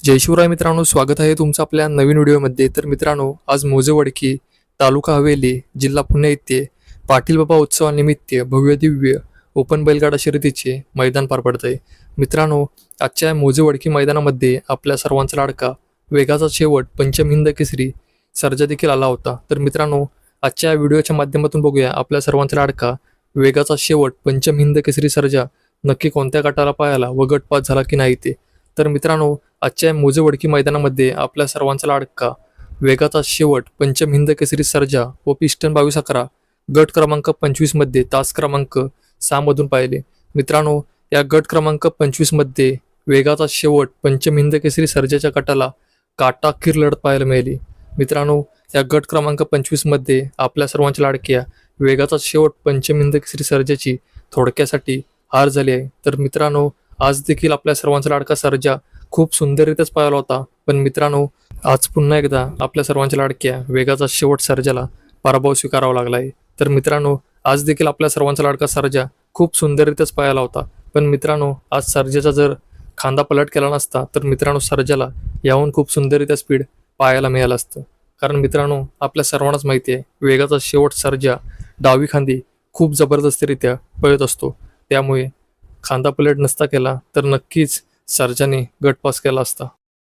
जय शिवराय मित्रांनो स्वागत आहे तुमचं आपल्या नवीन व्हिडिओमध्ये. तर मित्रांनो आज मोजेवडकी तालुका हवेली जिल्हा पुणे येथे पाटील बाबा उत्सवानिमित्त भव्य दिव्य ओपन बैलगाडा शर्यतीचे मैदान पार पडत आहे मित्रांनो आजच्या मोजेवडकी मैदानामध्ये आपल्या सर्वांचा लाडका वेगाचा शेवट पंचम हिंद केसरी सर्जा देखील आला होता. तर मित्रांनो आजच्या व्हिडिओच्या माध्यमातून बघूया आपल्या सर्वांचा लाडका वेगाचा शेवट पंचम हिंद केसरी सर्जा नक्की कोणत्या गटाला पायाला व गटपात झाला की नाही ते. तर मित्रांनो आजच्या मोजेवडकी मैदानामध्ये आपल्या सर्वांचा लाडका वेगाचा शेवट पंचम हिंद केसरी सर्जा व पिस्टन बावीस अकरा गट क्रमांक पंचवीसमध्ये तास क्रमांक सहामधून पाहिले. मित्रांनो या गट क्रमांक पंचवीसमध्ये वेगाचा शेवट पंचम हिंद केसरी सर्जाच्या गटाला काटाखीर लढत पाहायला मिळाली. मित्रांनो या गट क्रमांक पंचवीसमध्ये आपल्या सर्वांच्या लाडक्या वेगाचा शेवट पंचम हिंद केसरी सर्जाची थोडक्यासाठी हार झाली आहे. तर मित्रांनो आज देखील आपल्या सर्वांचा लाडका सर्जा खूप सुंदररित्याच पाहिला होता. पण मित्रांनो आज पुन्हा एकदा आपल्या सर्वांच्या लाडक्या वेगाचा शेवट सर्जाला पराभव स्वीकारावा लागला आहे तर मित्रांनो आज देखील आपल्या सर्वांचा लाडका सर्जा खूप सुंदररित्याच पाहायला होता. पण मित्रांनो आज सर्जाचा जर खांदा पलट केला नसता तर मित्रांनो सर्जाला याहून खूप सुंदररित्या स्पीड पाहायला मिळालं असतं. कारण मित्रांनो आपल्या सर्वांनाच माहिती आहे वेगाचा शेवट सर्जा डावी खांदी खूप जबरदस्तीरित्या पळत असतो. त्यामुळे खांदा पलट नसता केला तर नक्कीच सर्जाने गट पास केला असता.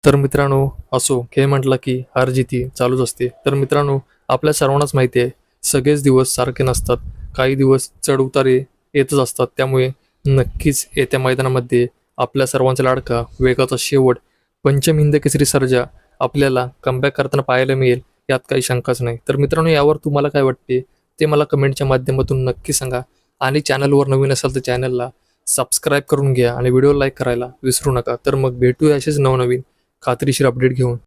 तर मित्रांनो असो खेळ म्हटलं की हार जिती चालूच असते. तर मित्रांनो आपल्या सर्वांनाच माहिती आहे सगळेच दिवस सारखे नसतात. काही दिवस चढउतारे येतच असतात. त्यामुळे नक्कीच येत्या मैदानामध्ये आपल्या सर्वांचा लाडका वेगाचा शेवट पंचम हिंद केसरी सर्जा आपल्याला कमबॅक करताना पाहायला मिळेल यात काही शंकाच नाही. तर मित्रांनो यावर तुम्हाला काय वाटते? ते मला कमेंटच्या माध्यमातून नक्की सांगा. आणि चॅनलवर नवीन असाल तर चॅनलला सबस्क्राईब करून घ्या आणि व्हिडिओ लाईक करायला विसरू नका. तर मग भेटूया असेच नवनवीन खात्रीशीर अपडेट घेऊन.